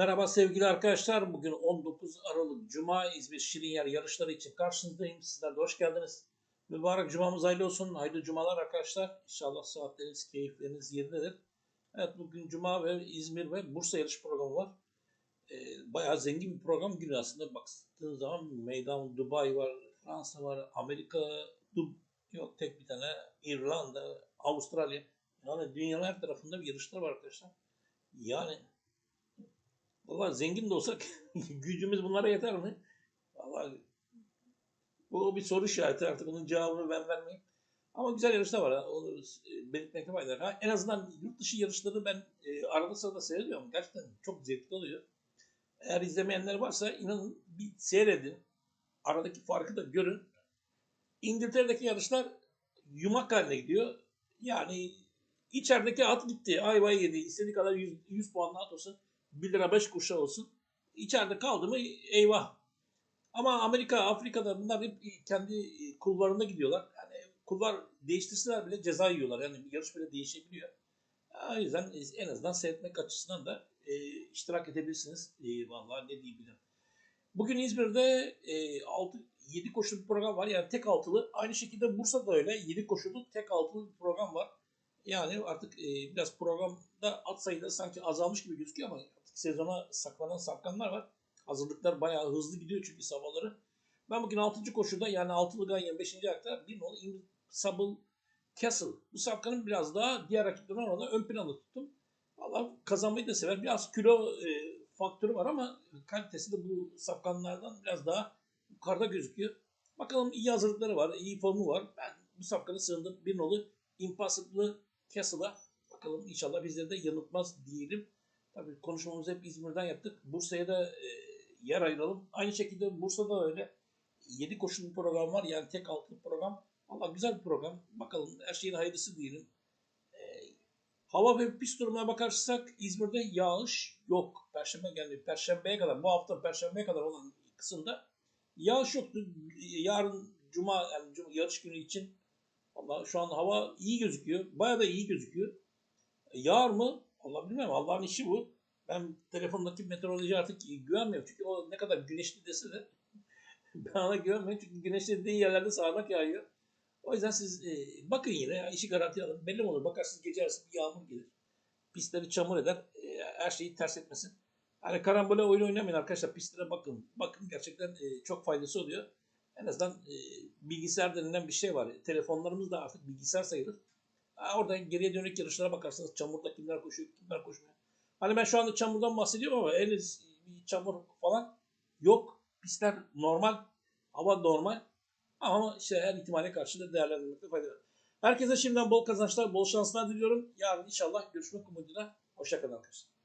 Merhaba sevgili arkadaşlar. Bugün 19 Aralık Cuma İzmir Şirinyer yarışları için karşınızdayım. Sizler de hoş geldiniz. Mübarek cumamız hayırlı olsun. Hayırlı cumalar arkadaşlar. İnşallah saatleriniz, keyifleriniz yerindedir. Evet bugün Cuma ve İzmir ve Bursa yarış programı var. Ee, bayağı zengin bir program günü aslında. Baktığınız zaman meydan Dubai var, Fransa var, Amerika, Dub yok tek bir tane İrlanda, Avustralya. Yani dünyanın her tarafında bir yarışlar var arkadaşlar. Yani Valla zengin de olsak gücümüz bunlara yeter mi? Valla bu bir soru işareti artık onun cevabını ben vermeyeyim. Ama güzel yarışlar var. Onu belirtmekte fayda var. En azından yurt dışı yarışları ben e, arada sırada seyrediyorum. Gerçekten çok zevkli oluyor. Eğer izlemeyenler varsa inanın bir seyredin. Aradaki farkı da görün. İngiltere'deki yarışlar yumak haline gidiyor. Yani içerideki at gitti. Ayvayı yedi. İstediği kadar 100, 100 puanlı at olsun. 1 lira 5 kuruşa olsun. İçeride kaldı mı eyvah. Ama Amerika, Afrika'da bunlar hep kendi kulvarında gidiyorlar. Yani kulvar değiştirseler bile ceza yiyorlar. Yani yarış bile değişebiliyor. O yüzden en azından seyretmek açısından da e, iştirak edebilirsiniz. E, vallahi ne diyebilirim. Bugün İzmir'de e, 6, 7 koşulu bir program var. Yani tek altılı. Aynı şekilde Bursa'da öyle 7 koşulu tek altılı bir program var. Yani artık e, biraz programda at sayıları sanki azalmış gibi gözüküyor ama sezona saklanan sapkanlar var. Hazırlıklar bayağı hızlı gidiyor çünkü sabahları. Ben bugün 6. koşuda yani 6'lı ganyan 5. ayakta bir nolu Invincible Castle. Bu sapkanın biraz daha diğer rakiplerine oranla ön planda tuttum. Valla kazanmayı da sever. Biraz kilo e, faktörü var ama kalitesi de bu sapkanlardan biraz daha yukarıda gözüküyor. Bakalım iyi hazırlıkları var, iyi formu var. Ben bu sapkanı sığındım. Bir nolu Impossible Castle'a bakalım inşallah bizleri de yanıltmaz diyelim. Tabii konuşmamızı hep İzmir'den yaptık. Bursa'ya da e, yer ayıralım. Aynı şekilde Bursa'da öyle 7 koşulu program var. Yani tek altlı program. Valla güzel bir program. Bakalım her şeyin hayırlısı diyelim. E, hava ve pist durumuna bakarsak İzmir'de yağış yok. Perşembe yani Perşembeye kadar bu hafta Perşembeye kadar olan kısımda yağış yoktu. Yarın Cuma yani Cuma, yarış günü için Valla şu an hava iyi gözüküyor. Bayağı da iyi gözüküyor. E, yağar mı? Allah bilmem. Allah'ın işi bu. Ben telefondaki meteoroloji artık güvenmiyorum. Çünkü o ne kadar güneşli dese de ben ona güvenmiyorum. Çünkü güneşli dediği yerlerde sağanak yağıyor. O yüzden siz e, bakın yine ya, işi garanti alın. Belli olur? Bakarsınız gece arası bir yağmur gelir. Pistleri çamur eder. E, her şeyi ters etmesin. Hani karambole oyun oynamayın arkadaşlar. Pistlere bakın. Bakın gerçekten e, çok faydası oluyor. En azından e, bilgisayar denilen bir şey var. Telefonlarımız da artık bilgisayar sayılır. Ha, orada geriye dönük yarışlara bakarsanız çamurda kimler koşuyor, kimler koşmuyor. Hani ben şu anda çamurdan bahsediyorum ama henüz bir çamur falan yok. Pistler normal, hava normal. Ama işte her ihtimale karşı da değerlendirmekte fayda var. Herkese şimdiden bol kazançlar, bol şanslar diliyorum. Yarın inşallah görüşmek umuduyla. Hoşçakalın arkadaşlar.